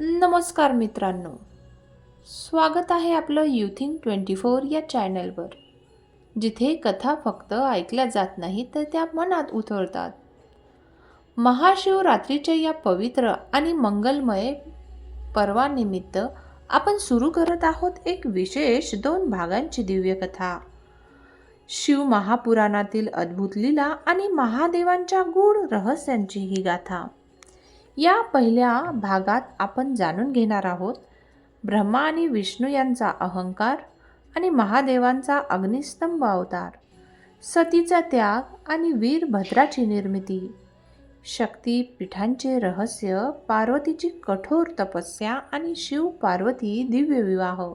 नमस्कार मित्रांनो. स्वागत आहे आपलं युथिंग ट्वेंटी फोर या चॅनलवर. जिथे कथा फक्त ऐकल्या जात नाही तर त्या मनात उतरतात महाशिवरात्रीच्या या पवित्र आणि मंगलमय पर्वानिमित्त आपण सुरू करत आहोत एक विशेष दोन भागांची दिव्य कथा. शिव महापुराणातील अद्भुत लीला आणि महादेवांच्या गूढ रहस्यांची ही गाथा. या पहिल्या भागात आपण जाणून घेणार आहोत. ब्रह्मा आणि विष्णू यांचा अहंकार आणि महादेवांचा अग्निस्तंभ अवतार सतीचा त्याग आणि वीरभद्राची निर्मिती शक्तीपीठांचे रहस्य पार्वतीची कठोर तपस्या आणि शिव पार्वती दिव्य विवाह.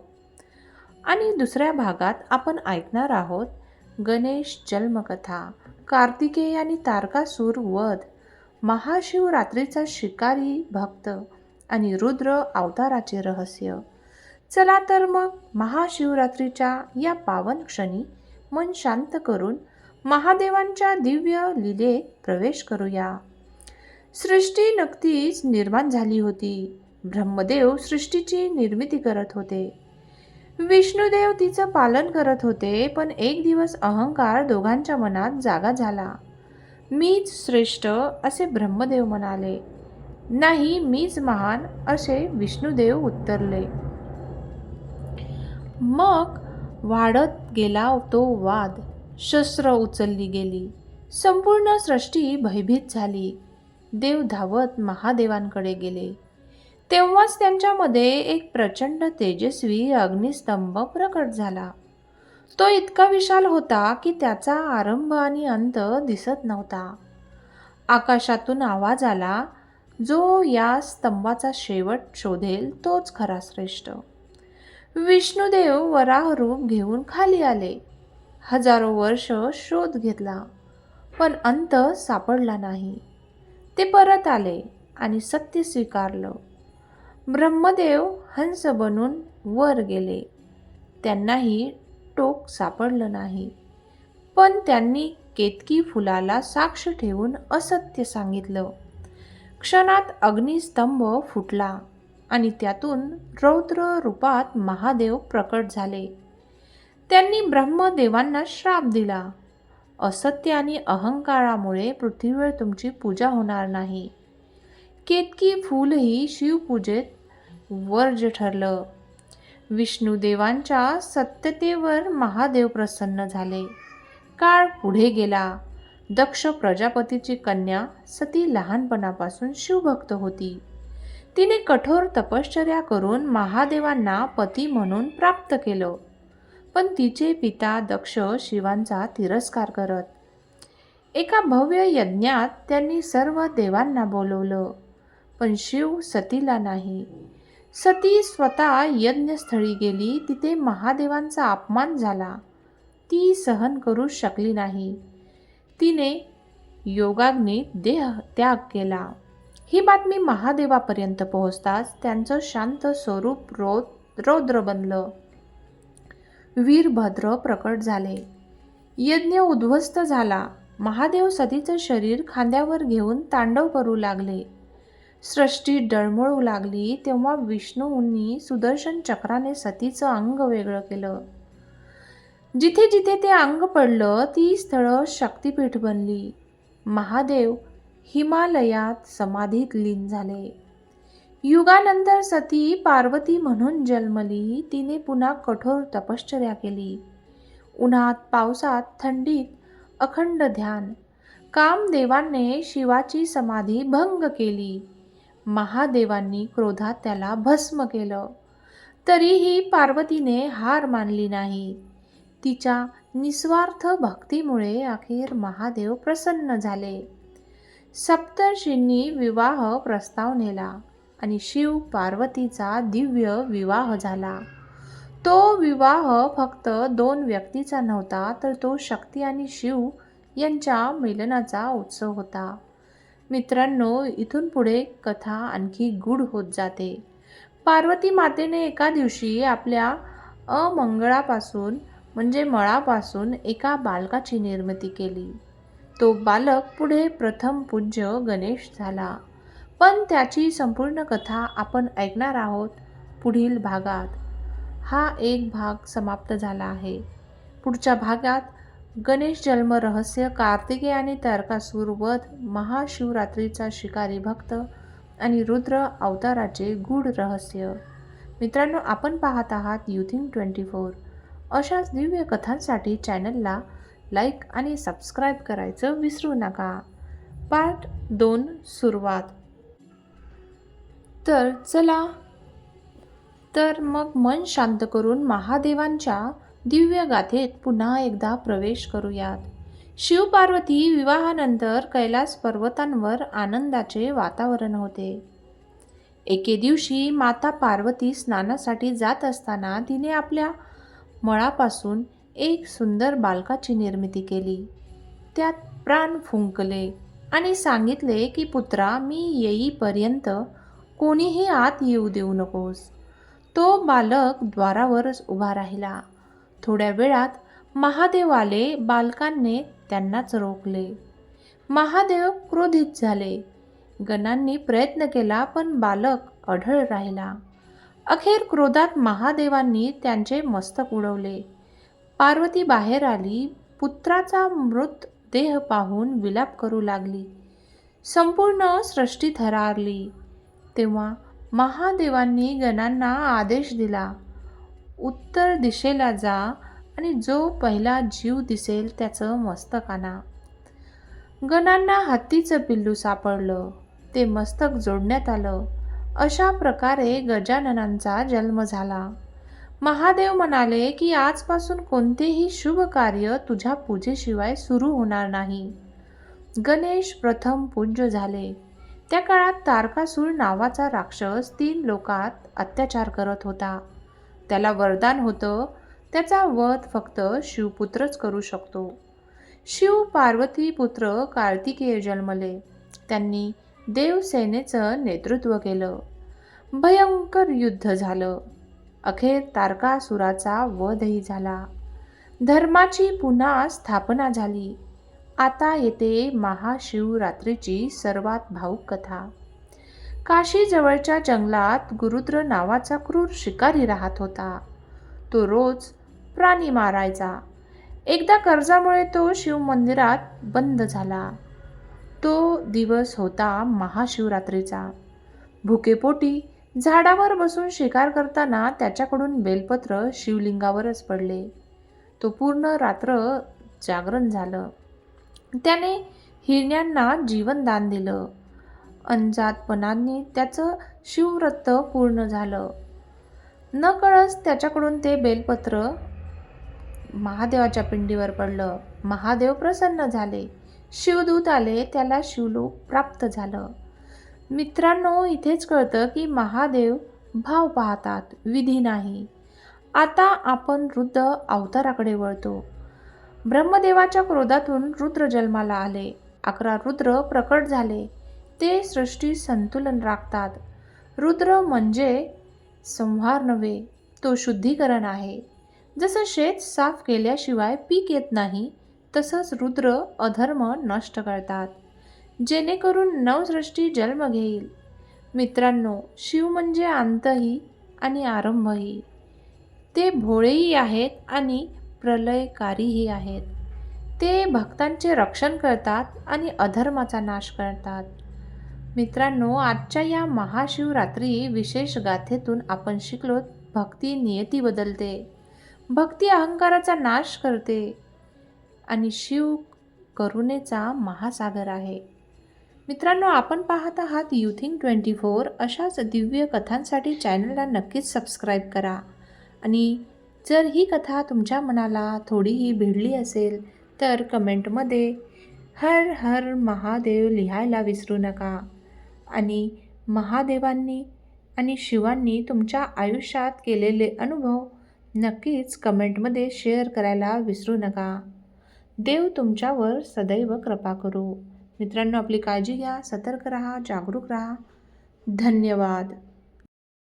आणि दुसऱ्या भागात आपण ऐकणार आहोत गणेश जन्मकथा कार्तिकेय आणि तारकासूर वध महाशिवरात्रीचा शिकारी भक्त आणि रुद्र अवताराचे रहस्य. चला तर मग महाशिवरात्रीच्या या पावन क्षणी मन शांत करून महादेवांच्या दिव्य लीलेत प्रवेश करूया. सृष्टी नक्तीच निर्माण झाली होती. ब्रह्मदेव सृष्टीची निर्मिती करत होते. विष्णुदेव तिचं पालन करत होते पण एक दिवस अहंकार दोघांच्या मनात जागा झाला. मीच श्रेष्ठ असे ब्रह्मदेव म्हणाले. नाही मीच महान असे विष्णुदेव उत्तरले. मग वाढत गेला तो वाद. शस्त्र उचलली गेली. संपूर्ण सृष्टी भयभीत झाली. देव धावत महादेवांकडे गेले. तेव्हाच त्यांच्यामध्ये एक प्रचंड तेजस्वी अग्निस्तंभ प्रकट झाला. तो इतका विशाल होता की त्याचा आरंभ आणि अंत दिसत नव्हता. आकाशातून आवाज आला जो या स्तंभाचा शेवट शोधेल तोच खरा श्रेष्ठ. विष्णुदेव वराह रूप घेऊन खाली आले. हजारो वर्ष शोध घेतला पण अंत सापडला नाही. ते परत आले आणि सत्य स्वीकारलं. ब्रह्मदेव हंस बनून वर गेले. त्यांनाही टोक सापडलं नाही. पण त्यांनी केतकी फुलाला साक्ष ठेवून असत्य सांगितलं. क्षणात अग्निस्तंभ फुटला आणि त्यातून रौद्र रूपात महादेव प्रकट झाले. त्यांनी ब्रह्मदेवांना श्राप दिला. असत्य आणि अहंकारामुळे पृथ्वीवर तुमची पूजा होणार नाही. केतकी फूलही शिवपूजेत वर्ज ठरलं. विष्णुदेवांच्या सत्यतेवर महादेव प्रसन्न झाले. काळ पुढे गेला. दक्ष प्रजापतीची कन्या सती लहानपणापासून शिवभक्त होती. तिने कठोर तपश्चर्या करून महादेवांना पती म्हणून प्राप्त केलं. पण तिचे पिता दक्ष शिवांचा तिरस्कार करत. एका भव्य यज्ञात त्यांनी सर्व देवांना बोलवलं. पण शिव सतीला नाही. सती स्वतः यज्ञस्थळी गेली. तिथे महादेवांचा अपमान झाला. ती सहन करू शकली नाही. तिने योगाग्नीत देह त्याग केला. ही बातमी महादेवापर्यंत पोहोचताच त्यांचं शांत स्वरूप रोद रौद्र बनलं. वीरभद्र प्रकट झाले. यज्ञ उद्ध्वस्त झाला. महादेव सतीचं शरीर खांद्यावर घेऊन तांडव करू लागले. सृष्टी डळमळू लागली तेव्हा विष्णूंनी सुदर्शन चक्राने सतीचं अंग वेगळं केलं. जिथे जिथे ते अंग पडलं ती स्थळं शक्तिपीठ बनली. महादेव हिमालयात समाधीत लीन झाले. युगानंतर सती पार्वती म्हणून जन्मली तिने पुन्हा कठोर तपश्चर्या केली. उन्हात पावसात थंडीत अखंड ध्यान. कामदेवाने शिवाची समाधी भंग केली. महादेवांनी क्रोधात त्याला भस्म केलं. तरीही पार्वतीने हार मानली नाही. तिच्या निस्वार्थ भक्तीमुळे अखेर महादेव प्रसन्न झाले. सप्तर्षींनी विवाह प्रस्ताव नेला आणि शिव पार्वतीचा दिव्य विवाह झाला. तो विवाह फक्त दोन व्यक्तीचा नव्हता तर तो शक्ती आणि शिव यांच्या मिलनाचा उत्सव होता. मित्रांनो इथून पुढे कथा आणखी गूढ होत जाते. पार्वती मातेने एका दिवशी आपल्या अमंगळापासून म्हणजे मळापासून एका बालकाची निर्मिती केली. तो बालक पुढे प्रथम पूज्य गणेश झाला. पण त्याची संपूर्ण कथा आपण ऐकणार आहोत पुढील भागात. हा एक भाग समाप्त झाला आहे. पुढच्या भागात गणेश जन्म रहस्य कार्तिके आणि तारकासूर वध महाशिवरात्रीचा शिकारी भक्त आणि रुद्र अवताराचे गूढ रहस्य. मित्रांनो आपण पाहत आहात युथिंग ट्वेंटी फोर अशाच दिव्य कथांसाठी चॅनलला लाईक आणि सबस्क्राईब करायचं विसरू नका. पार्ट दोन सुरुवात. तर चला. तर मग मन शांत करून महादेवांच्या दिव्य गाथेत पुन्हा एकदा प्रवेश करूयात. शिवपार्वती विवाहानंतर कैलास पर्वतांवर आनंदाचे वातावरण होते. एके दिवशी माता पार्वती स्नानासाठी जात असताना तिने आपल्या मळापासून एक सुंदर बालकाची निर्मिती केली. त्यात प्राण फुंकले आणि सांगितले की पुत्रा मी येईपर्यंत कोणीही आत येऊ देऊ नकोस. तो बालक द्वारावरच उभा राहिला. थोड्या वेळात महादेव आले बालकांनी त्यांनाच रोखले. महादेव क्रोधित झाले. गणांनी प्रयत्न केला पण बालक अढळ राहिला. अखेर क्रोधात महादेवांनी त्यांचे मस्तक उडवले. पार्वती बाहेर आली पुत्राचा मृत देह पाहून विलाप करू लागली. संपूर्ण सृष्टी थरारली. तेव्हा महादेवांनी गणांना आदेश दिला उत्तर दिशेला जा आणि जो पहिला जीव दिसेल त्याचं मस्तक आणा. गणांना हत्तीचं पिल्लू सापडलं. ते मस्तक जोडण्यात आलं. अशा प्रकारे गजाननांचा जन्म झाला. महादेव म्हणाले की आजपासून कोणतेही शुभ कार्य तुझ्या पूजेशिवाय सुरू होणार नाही. गणेश प्रथम पूज्य झाले. त्या काळात तारकासूर नावाचा राक्षस तीन लोकात अत्याचार करत होता. त्याला वरदान होतं त्याचा वध फक्त शिवपुत्रच करू शकतो. शिव पार्वती पुत्र कार्तिकेय जन्मले. त्यांनी देवसेनेचं नेतृत्व केलं. भयंकर युद्ध झालं. अखेर तारकासुराचा वधही झाला. धर्माची पुन्हा स्थापना झाली. आता येते महाशिवरात्रीची सर्वात भाऊक कथा. काशीजवळच्या जंगलात गुरुद्र नावाचा क्रूर शिकारी राहत होता. तो रोज प्राणी मारायचा. एकदा कर्जामुळे तो शिवमंदिरात बंद झाला. तो दिवस होता महाशिवरात्रीचा. भुकेपोटी झाडावर बसून शिकार करताना त्याच्याकडून बेलपत्र शिवलिंगावरच पडले. तो पूर्ण रात्र जागरण झालं. त्याने हिरण्यांना जीवनदान दिलं. अंजातपणाने त्याचं शिवव्रत पूर्ण झालं. नकळस त्याच्याकडून ते बेलपत्र महादेवाच्या पिंडीवर पडलं. महादेव प्रसन्न झाले. शिवदूत आले त्याला शिवलोक प्राप्त झालं. मित्रांनो इथेच कळतं की महादेव भाव पाहतात विधी नाही. आता आपण रुद्र अवताराकडे वळतो. ब्रह्मदेवाच्या क्रोधातून रुद्र जन्माला आले. अकरा रुद्र प्रकट झाले. ते सृष्टी संतुलन राखतात. रुद्र म्हणजे संहार नव्हे तो शुद्धीकरण आहे. जसं शेत साफ केल्याशिवाय पीक येत नाही तसंच रुद्र अधर्म नष्ट करतात. जेणेकरून नवसृष्टी जन्म घेईल. मित्रांनो शिव म्हणजे अंतही आणि आरंभही. ते भोळेही आहेत आणि प्रलयकारीही आहेत. ते भक्तांचे रक्षण करतात आणि अधर्माचा नाश करतात. मित्रांनो आजच्या या महाशिवरात्री विशेष गाथेतून आपण शिकलो भक्ती नियती बदलते. भक्ती अहंकाराचा नाश करते आणि शिव करुणेचा महासागर आहे. मित्रांनो आपण पाहत आहात युथिंग ट्वेंटी फोर. अशाच दिव्य कथांसाठी चॅनलला नक्कीच सबस्क्राईब करा. आणि जर ही कथा तुमच्या मनाला थोडीही भिडली असेल तर कमेंटमध्ये हर हर महादेव लिहायला विसरू नका. आणि महादेवांनी आणि शिवांनी तुमच्या आयुष्यात केलेले अनुभव नक्कीच कमेंटमध्ये शेअर करायला विसरू नका. देव तुमच्यावर सदैव कृपा करू. मित्रांनो आपली काळजी घ्या सतर्क राहा जागरूक राहा. धन्यवाद.